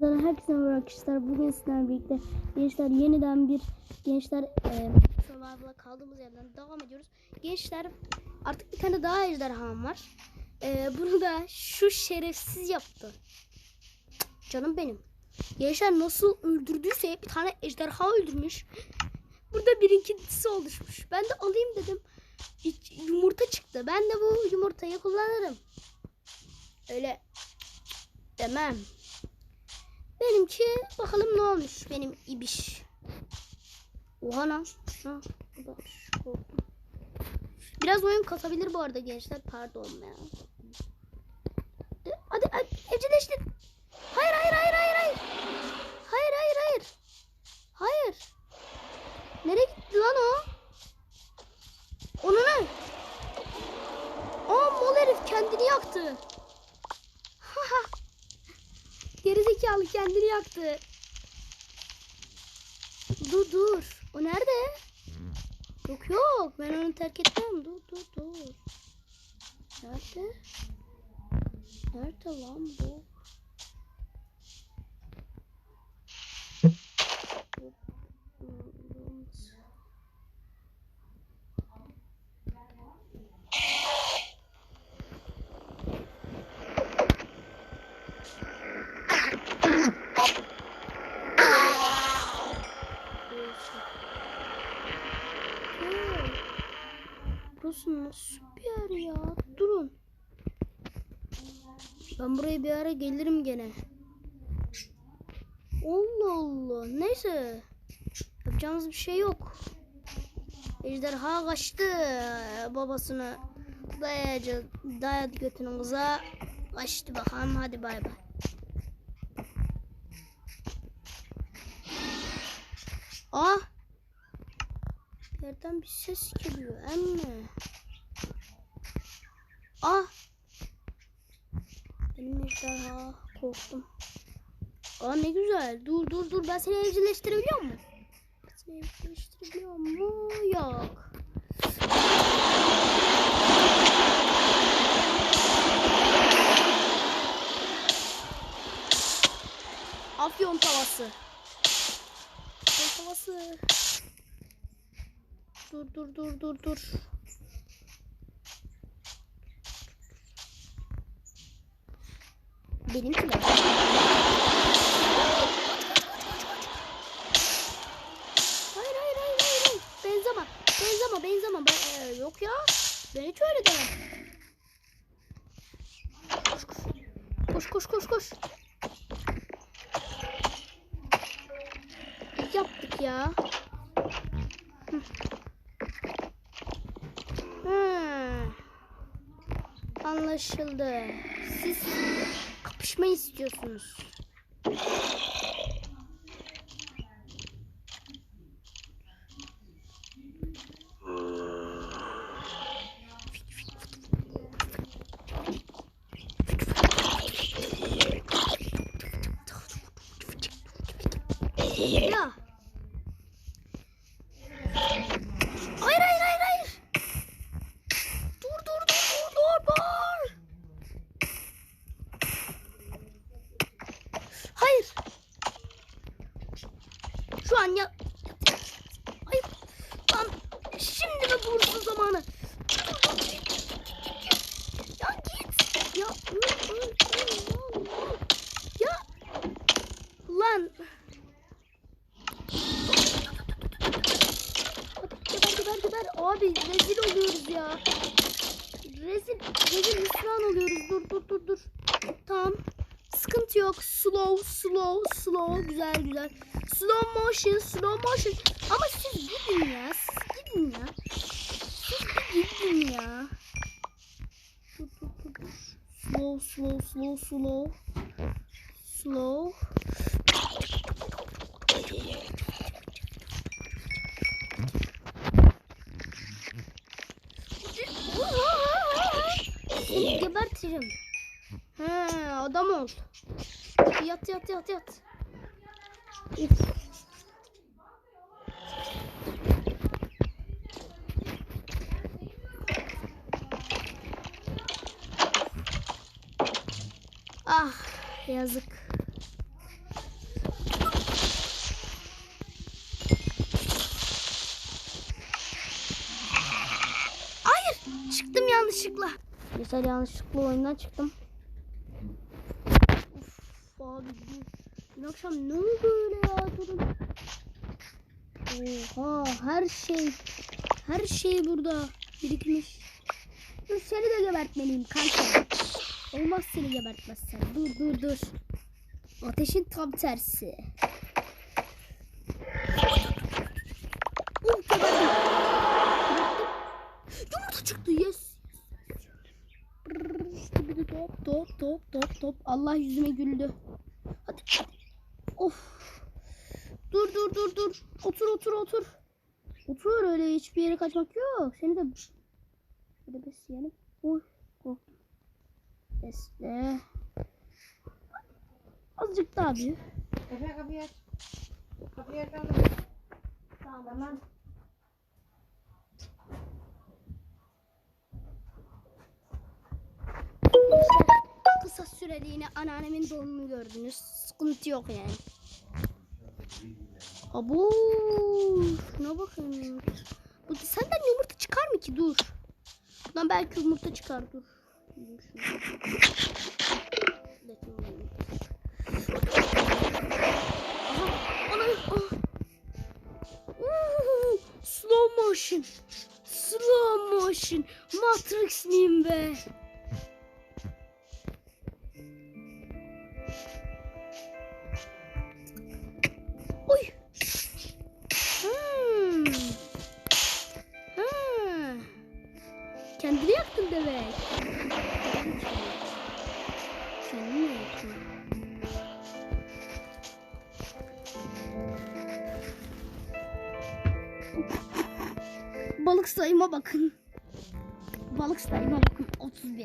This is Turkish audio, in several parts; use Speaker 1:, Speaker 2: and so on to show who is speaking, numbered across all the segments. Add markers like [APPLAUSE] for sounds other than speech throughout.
Speaker 1: Herkese merhaba arkadaşlar. Bugün sizlerle birlikte gençler yeniden bir gençler e, survival'a kaldığımız yerden devam ediyoruz. Gençler artık bir tane daha ejderham var. E, bunu da şu şerefsiz yaptı. Canım benim. Gençler nasıl öldürdüyse bir tane ejderha öldürmüş. Burada birinkisi oluşmuş. Ben de alayım dedim. İç- yumurta çıktı. Ben de bu yumurtayı kullanırım. Öyle demem. Benimki bakalım ne olmuş benim ibiş. Oha lan. Biraz oyun kasabilir bu arada gençler. Pardon ya. Hadi, hadi. Hayır hayır hayır hayır hayır. Hayır hayır hayır. Hayır. Nereye gitti lan o? Onu ne? Aa mal herif kendini yaktı. Gerizekalı kendini yaktı. Dur dur. O nerede? Yok yok. Ben onu terk etmem. Dur dur dur. Nerede? Nerede lan bu? Hey, Burası nasıl bir yer ya? Durun. Ben buraya bir ara gelirim gene. Allah Allah. Neyse. Yapacağımız bir şey yok. Ejderha kaçtı. Babasını dayayacak. Dayadı götünün kıza. Kaçtı bakalım. Hadi bay bay. Ah. Yerden bir ses geliyor emme. Ah. Benim ejderha korktum. Aa ne güzel. Dur dur dur ben seni evcilleştirebiliyor muyum? Seni evcilleştirebiliyor mu? Yok. Afyon tavası. Afyon tavası. Dur dur dur dur dur. Benimkiler. Hayır hayır hayır hayır. hayır. Benzeme. Benzeme benzeme. Ben, ee, yok ya. Ben hiç öyle demem. Koş koş. Koş koş koş koş. Yaptık ya. Hmm. Anlaşıldı. Siz kapışma istiyorsunuz. [LAUGHS] Hayır. Şu an ya. Hayır. Lan şimdi mi vursun zamanı? Ya git. Ya. Ya. Lan. Geber geber geber. Abi rezil oluyoruz ya. Rezil, rezil hüsran oluyoruz. Dur dur dur dur. Tamam. Sıkıntı yok. Slow, slow, slow. Güzel güzel. Slow motion, slow motion. Ama siz gidin ya. Siz gidin ya. Siz gidin ya. Slow, slow, slow, slow. Slow. Seni gebertirim. He adam ol. Yat yat yat yat. Ah yazık. Hayır çıktım yanlışlıkla. Yeter yanlışlıkla oyundan çıktım. Dün akşam ne oldu öyle ya durun. Oha her şey her şey burada birikmiş. Dur seni de gebertmeliyim kanka. Olmaz seni gebertmezsen. Dur dur dur. Ateşin tam tersi. Oh geberdim. Çıktı yes. Top top top top top. Allah yüzüme güldü. Hadi hadi. Of. Dur dur dur. Otur otur otur. Otur öyle hiçbir yere kaçmak yok. Seni de şöyle besleyelim. Oy korktum. Besle. Azıcık daha büyü.
Speaker 2: Efe kapıyı aç. Kapıyı aç.
Speaker 1: Tamam. İşte kısa süreliğine anneannemin doğumunu gördünüz. Sıkıntı yok yani. Abo, şuna bakın. Bu senden yumurta çıkar mı ki? Dur. Lan belki yumurta çıkar. Dur. Ah. Slow motion. Slow motion. Matrix miyim be? Yaktın demek. Kendini mi yaktın? Balık sayıma bakın. Balık sayıma bakın. 31.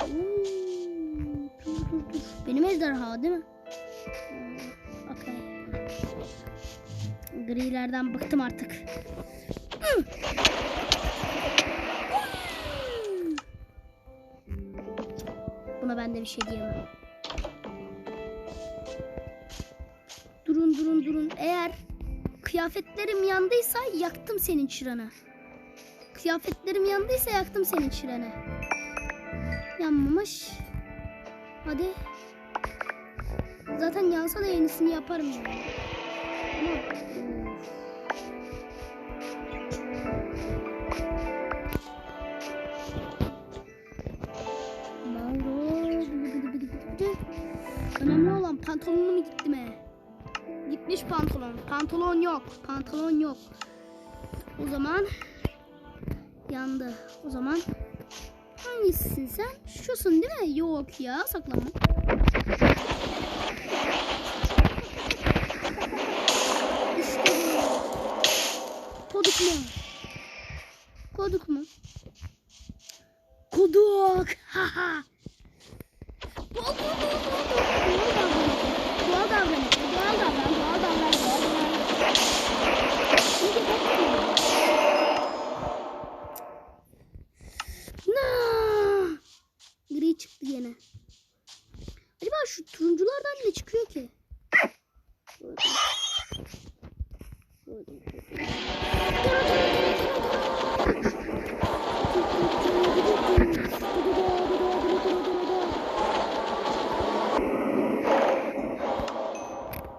Speaker 1: Oo, dur dur dur. Benim ejderha değil mi? Okey. Grilerden bıktım artık. Buna ben de bir şey diyemem. Durun durun durun. Eğer kıyafetlerim yandıysa yaktım senin çıranı. Kıyafetlerim yandıysa yaktım senin çıranı. Yanmamış. Hadi. Zaten yansa da yenisini yaparım yani. Pantolonum gitti mi? Gitmiş pantolon. Pantolon yok. Pantolon yok. O zaman yandı. O zaman hangisisin sen? Şusun değil mi? Yok ya saklanma. Acaba şu turunculardan ne çıkıyor ki?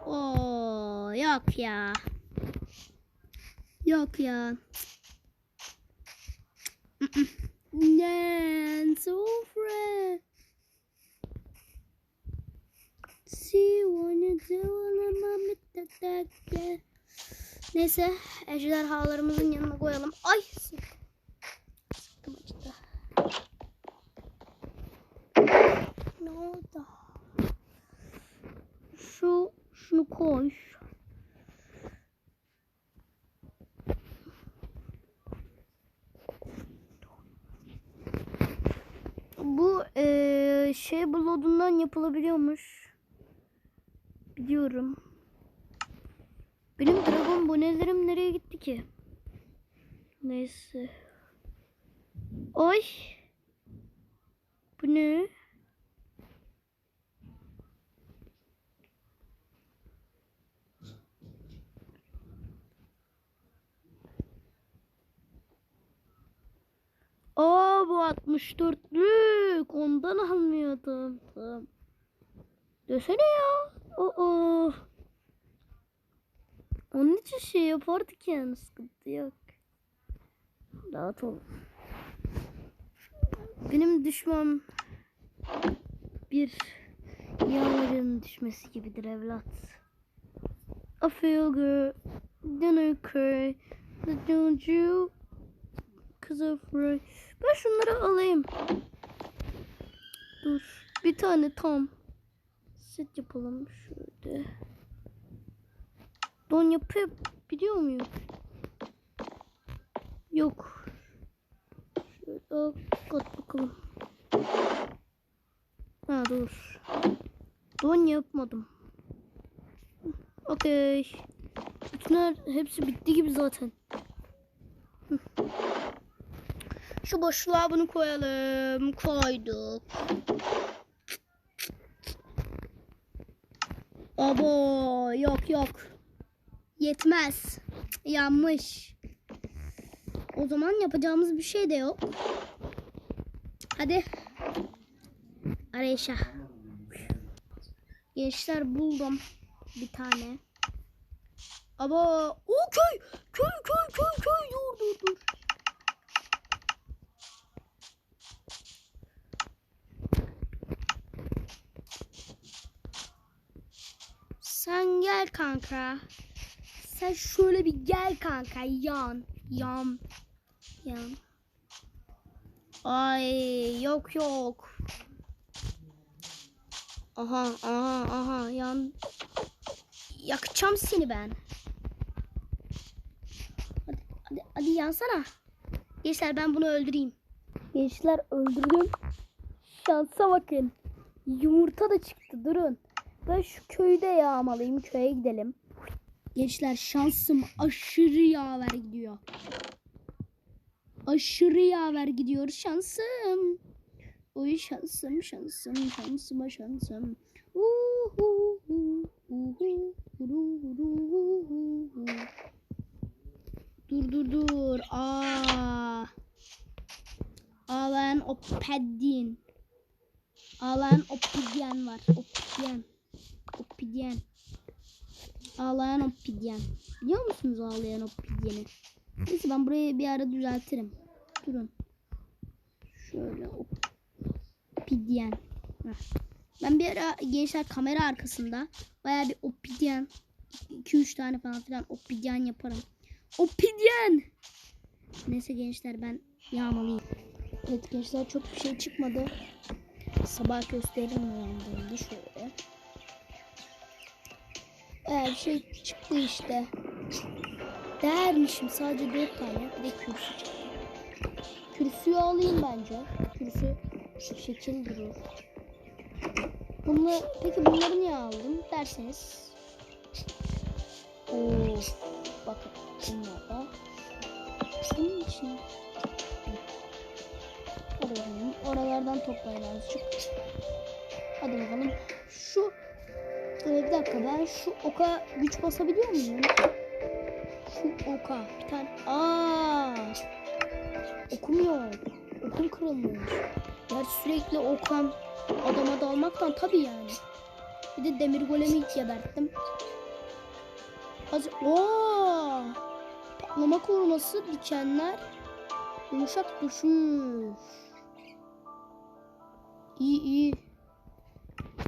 Speaker 1: Oo, yok ya. Yok ya. Nan sofra. See wanna do mama Neyse ejderhalarımızın yanına koyalım. Ay sık. Sıktım acıdı. Ne oldu? Şu şunu koy. Bu eee, şey blood'undan yapılabiliyormuş. Biliyorum. Benim dragon bonelerim nereye gitti ki? Neyse. Ay. Bu ne? bu 64'lük. Ondan almıyordum. Tamam. Desene ya. Oo. Onun için şey yapardık yani sıkıntı yok. Rahat ol. Benim düşmem bir yağmurun düşmesi gibidir evlat. I feel good, I cry, don't you? Cause I'm afraid. Ben şunları alayım. Dur, bir tane tam. Set yapalım şöyle. Don yapıyor biliyor muyum? Yok. Şöyle kat bakalım. Ha dur. Don yapmadım. Okey. Bütünler hepsi bitti gibi zaten. Şu boşluğa bunu koyalım. Koyduk. Abo yok yok. Yetmez. Yanmış. O zaman yapacağımız bir şey de yok. Hadi. Arayışa. Gençler buldum bir tane. Ama o köy köy köy köy köy dur dur dur. Sen gel kanka. Sen şöyle bir gel kanka yan yan yan. Ay yok yok. Aha aha aha yan. Yakacağım seni ben. Hadi hadi, hadi yansana. Gençler ben bunu öldüreyim. Gençler öldürdüm. Şansa bakın. Yumurta da çıktı durun. Ben şu köyde yağmalıyım. Köye gidelim. Gençler şansım aşırı yaver gidiyor. Aşırı yaver gidiyor şansım. Oy şansım şansım şansıma şansım. Uhu, uhu. Dur dur dur. Aa. Alan Opedin. Alan Opidyen var. Opidyen. Opidyen. Ağlayan Opidyen. Biliyor musunuz ağlayan Opidyen'i? Neyse ben burayı bir ara düzeltirim. Durun. Şöyle Opidyen. Ben bir ara gençler kamera arkasında baya bir Opidyen 2-3 tane falan filan Opidyen yaparım. Opidyen! Neyse gençler ben yağmalıyım. Evet gençler çok bir şey çıkmadı. Sabah göstereyim uyandığımda şöyle. Ee, bir şey çıktı işte. Değermişim sadece 4 tane. Bir de kürsü çıktı. Kürsüyü alayım bence. Kürsü şekil durur. Bunlar, peki bunları niye aldım derseniz. Oo, bakın bunlar da. Bunun için. Bakalım. Oralardan toplayın azıcık. Hadi bakalım. Şu ee, bir dakika ben şu oka güç basabiliyor muyum? Şu oka bir tane. Aa! Okumuyor. Okum kırılmış. Gerçi sürekli okan adama dalmaktan tabii yani. Bir de demir golemi geberttim. Az Oo! Patlama koruması dikenler yumuşak düşmüş. İyi iyi.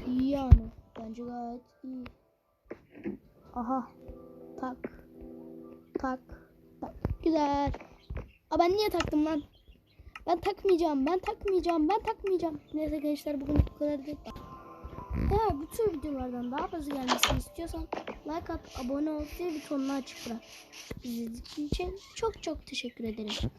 Speaker 1: İyi yani. Bence gayet iyi. Aha. Tak. Tak. Tak. Güzel. Aa ben niye taktım lan? Ben takmayacağım. Ben takmayacağım. Ben takmayacağım. Neyse gençler bugün bu kadar değil. Eğer bu tür videolardan daha fazla gelmesini istiyorsan like at, abone ol ve butonunu açık bırak. İzlediğiniz için çok çok teşekkür ederim.